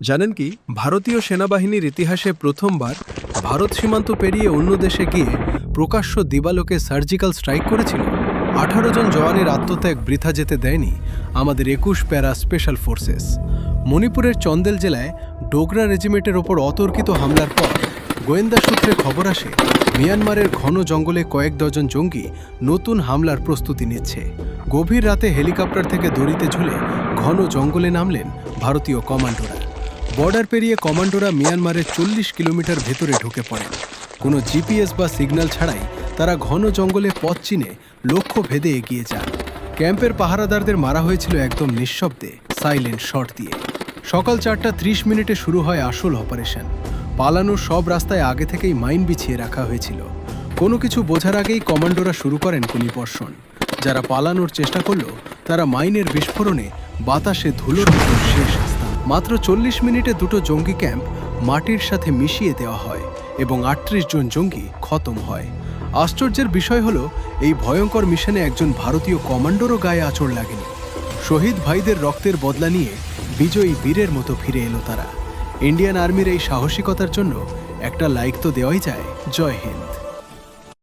জানেন কি? ভারতীয় সেনাবাহিনীর ইতিহাসে প্রথমবার ভারত সীমান্ত পেরিয়ে অন্য দেশে গিয়ে প্রকাশ্য দিবালোকে সার্জিক্যাল স্ট্রাইক করেছিল। আঠারো জন জওয়ানের আত্মত্যাগ বৃথা যেতে দেয়নি আমাদের একুশ প্যারা স্পেশাল ফোর্সেস। মণিপুরের চন্দেল জেলায় ডোগরা রেজিমেন্টের ওপর অতর্কিত হামলার পর গোয়েন্দা সূত্রে খবর আসে, মিয়ানমারের ঘন জঙ্গলে কয়েক ডজন জঙ্গি নতুন হামলার প্রস্তুতি নিচ্ছে। গভীর রাতে হেলিকপ্টার থেকে দড়িতে ঝুলে ঘন জঙ্গলে নামলেন ভারতীয় কমান্ডোরা। বর্ডার পেরিয়ে কমান্ডোরা মিয়ানমারের চল্লিশ কিলোমিটার ভেতরে ঢুকে পড়েন কোনো জিপিএস বা সিগন্যাল ছাড়াই তারা ঘন জঙ্গলে পথ চিনে লক্ষ্য ভেদে এগিয়ে যান। ক্যাম্পের পাহারাদারদের মারা হয়েছিল একদম নিঃশব্দে, সাইলেন্ট শট দিয়ে। সকাল চারটা ত্রিশ মিনিটে শুরু হয় আসল অপারেশন। পালানোর সব রাস্তায় আগে থেকেই মাইন বিছিয়ে রাখা হয়েছিল। কোনো কিছু বোঝার আগেই কমান্ডোরা শুরু করেন গুলিবর্ষণ যারা পালানোর চেষ্টা করল, তারা মাইনের বিস্ফোরণে বাতাসে ধুলোর মতো শেষ মাত্র চল্লিশ মিনিটে দুটো জঙ্গি ক্যাম্প মাটির সাথে মিশিয়ে দেওয়া হয় এবং আটত্রিশ জন জঙ্গি খতম হয়। আশ্চর্যের বিষয় হলো, এই ভয়ঙ্কর মিশনে একজন ভারতীয় কমান্ডোরও গায়ে আচড় লাগেনি। শহীদ ভাইদের রক্তের বদলা নিয়ে বিজয়ী বীরের মতো ফিরে এলো তারা। ইন্ডিয়ান আর্মির এই সাহসিকতার জন্য একটা লাইক তো দেওয়াই যায়। জয় হিন্দ।